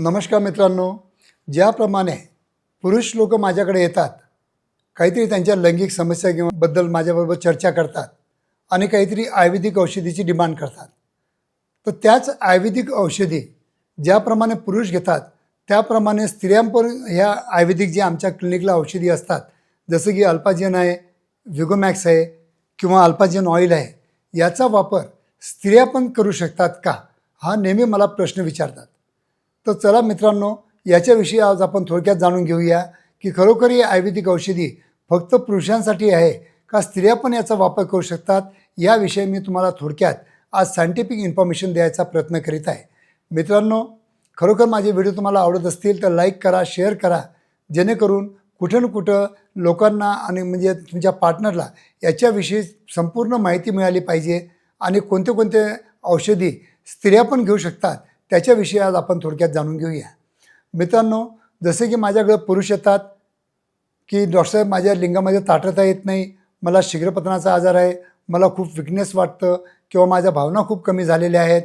नमस्कार मित्रांनो. ज्याप्रमाणे पुरुष लोक माझ्याकडे येतात काहीतरी त्यांच्या लैंगिक समस्या किंवा बद्दल माझ्याबरोबर चर्चा करतात आणि काहीतरी आयुर्वेदिक औषधीची डिमांड करतात. तर त्याच आयुर्वेदिक औषधी ज्याप्रमाणे पुरुष घेतात त्याप्रमाणे स्त्रियांपर ह्या आयुर्वेदिक जे आमच्या क्लिनिकला औषधी असतात जसं की अल्पाजिन आहे व्हिगोमॅक्स आहे किंवा अल्पाजिन ऑइल आहे याचा वापर स्त्रिया पण करू शकतात का? हा नेहमी मला प्रश्न विचारतात. तर चला मित्रांनो याच्याविषयी आज आपण थोडक्यात जाणून घेऊया की खरोखर ही आयुर्वेदिक औषधी फक्त पुरुषांसाठी आहे का स्त्रिया पण याचा वापर करू शकतात? याविषयी मी तुम्हाला थोडक्यात आज सायंटिफिक इन्फॉर्मेशन द्यायचा प्रयत्न करीत आहे. मित्रांनो खरोखर माझे व्हिडिओ तुम्हाला आवडत असतील तर लाईक करा शेअर करा जेणेकरून कुठं ना कुठं लोकांना आणि म्हणजे तुमच्या पार्टनरला याच्याविषयी संपूर्ण माहिती मिळाली पाहिजे आणि कोणते कोणते औषधी स्त्रिया पण घेऊ शकतात. त्याच्याविषयी आज आपण थोडक्यात जाणून घेऊया. मित्रांनो जसे की माझ्याकडं पुरुष येतात की डॉक्टरसाहेब माझ्या लिंगामध्ये ताटता येत नाही मला शीघ्रपतनाचा आजार आहे मला खूप विकनेस वाटतं किंवा माझ्या भावना खूप कमी झालेल्या आहेत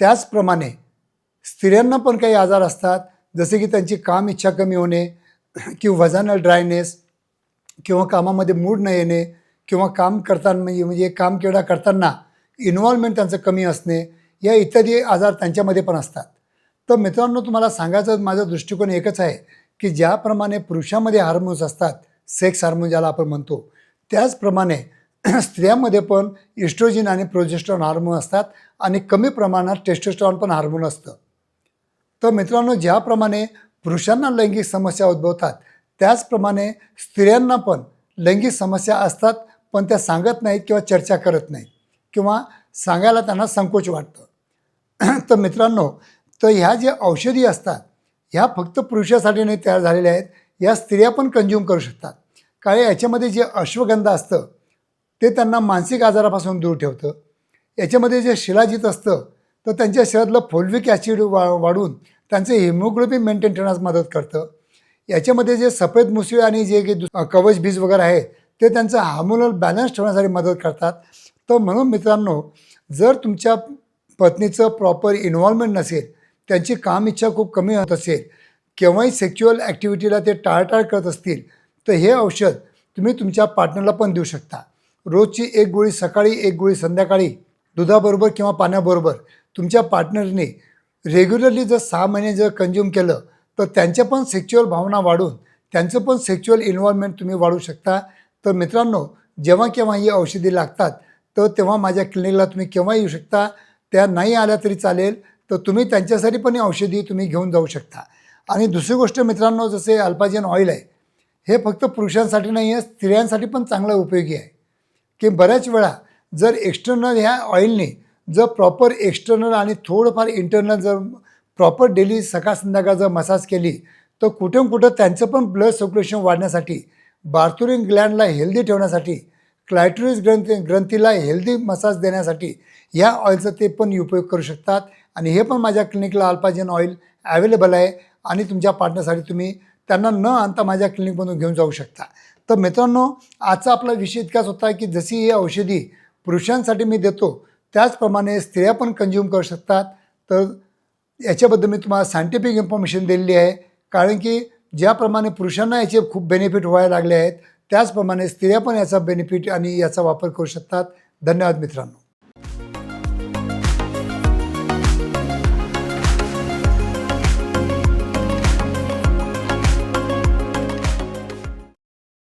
त्याचप्रमाणे स्त्रियांना पण काही आजार असतात जसे की त्यांची काम इच्छा कमी होणे किंवा वजनल ड्रायनेस किंवा कामामध्ये मूड न येणे किंवा काम करताना म्हणजे म्हणजे काम केवढा करताना इन्व्हॉल्वमेंट त्यांचं कमी असणे या इत्यादी आजार त्यांच्यामध्ये पण असतात. तर मित्रांनो तुम्हाला सांगायचं माझा दृष्टिकोन एकच आहे की ज्याप्रमाणे पुरुषामध्ये हार्मोन्स असतात सेक्स हार्मोन ज्याला आपण म्हणतो त्याचप्रमाणे स्त्रियांमध्ये पण इस्ट्रोजिन आणि प्रोजेस्ट्रॉन हार्मोन असतात आणि कमी प्रमाणात टेस्टोस्ट्रॉन पण हार्मोन असतं. तर मित्रांनो ज्याप्रमाणे पुरुषांना लैंगिक समस्या उद्भवतात त्याचप्रमाणे स्त्रियांना पण लैंगिक समस्या असतात पण त्या सांगत नाहीत किंवा चर्चा करत नाहीत किंवा सांगायला त्यांना संकोच वाटतं. तर मित्रांनो तर ह्या ज्या औषधी असतात ह्या फक्त पुरुषासाठी नाही तयार झालेल्या आहेत. या स्त्रिया पण कंझ्युम करू शकतात. कारण याच्यामध्ये जे अश्वगंध असतं ते त्यांना मानसिक आजारापासून दूर ठेवतं. याच्यामध्ये जे शिलाजित असतं तर त्यांच्या शरीरातलं फोल्विक ॲसिड वा वाढून त्यांचं हिमोग्लोबिन मेंटेन ठेवण्यास मदत करतं. याच्यामध्ये जे सफेद मुसळी आणि जे काही कवच बीज वगैरे आहे ते त्यांचं हार्मोनल बॅलन्स ठेवण्यासाठी मदत करतात. तर म्हणून मित्रांनो जर तुमच्या पत्नीचं प्रॉपर इन्व्हॉल्वमेंट नसेल त्यांची काम इच्छा खूप कमी होत असेल केव्हाही सेक्च्युअल ॲक्टिव्हिटीला ते टाळटाळ करत असतील तर हे औषध तुम्ही तुमच्या पार्टनरला पण देऊ शकता. रोजची एक गोळी सकाळी एक गोळी संध्याकाळी दुधाबरोबर किंवा पाण्याबरोबर तुमच्या पार्टनरने रेग्युलरली जर सहा महिने जर कंझ्युम केलं तर त्यांच्या पण सेक्च्युअल भावना वाढून त्यांचं पण सेक्च्युअल इन्व्हॉल्वमेंट तुम्ही वाढवू शकता. तर मित्रांनो जेव्हा केव्हा ही औषधी लागतात तर तेव्हा माझ्या क्लिनिकला तुम्ही केव्हा येऊ शकता? त्या नाही आल्या तरी चालेल. तर तुम्ही त्यांच्यासाठी पण औषधी तुम्ही घेऊन जाऊ शकता. आणि दुसरी गोष्ट मित्रांनो जसे अल्पाजेन ऑइल आहे हे फक्त पुरुषांसाठी नाही आहे स्त्रियांसाठी पण चांगलं उपयोगी आहे. की बऱ्याच वेळा जर एक्सटर्नल ह्या ऑइलने जर प्रॉपर एक्सटर्नल आणि थोडंफार इंटरनल जर प्रॉपर डेली सकाळ संध्याकाळ जर मसाज केली तर कुठं कुठं त्यांचं पण ब्लड सर्क्युलेशन वाढण्यासाठी बार्थुरिंग ग्लँडला हेल्दी ठेवण्यासाठी क्लायट्रिस ग्रंथी ग्रंथीला हेल्दी मसाज देण्यासाठी या ऑइलचा ते पण उपयोग करू शकतात. आणि हे पण माझ्या क्लिनिकला अल्पाजिन ऑइल ॲवेलेबल आहे आणि तुमच्या पार्टनरसाठी तुम्ही त्यांना न आणता माझ्या क्लिनिकमधून घेऊन जाऊ शकता. तर मित्रांनो आजचा आपला विषय इतकाच होता की जशी ही औषधी पुरुषांसाठी मी देतो त्याचप्रमाणे स्त्रिया पण कंझ्युम करू शकतात. तर याच्याबद्दल मी तुम्हाला सायंटिफिक इन्फॉर्मेशन दिलेली आहे. कारण की ज्याप्रमाणे पुरुषांना याचे खूप बेनिफिट व्हायला लागले आहेत त्याचप्रमाणे स्त्रिया पण याचा बेनिफिट आणि याचा वापर करू शकतात. धन्यवाद मित्रांनो.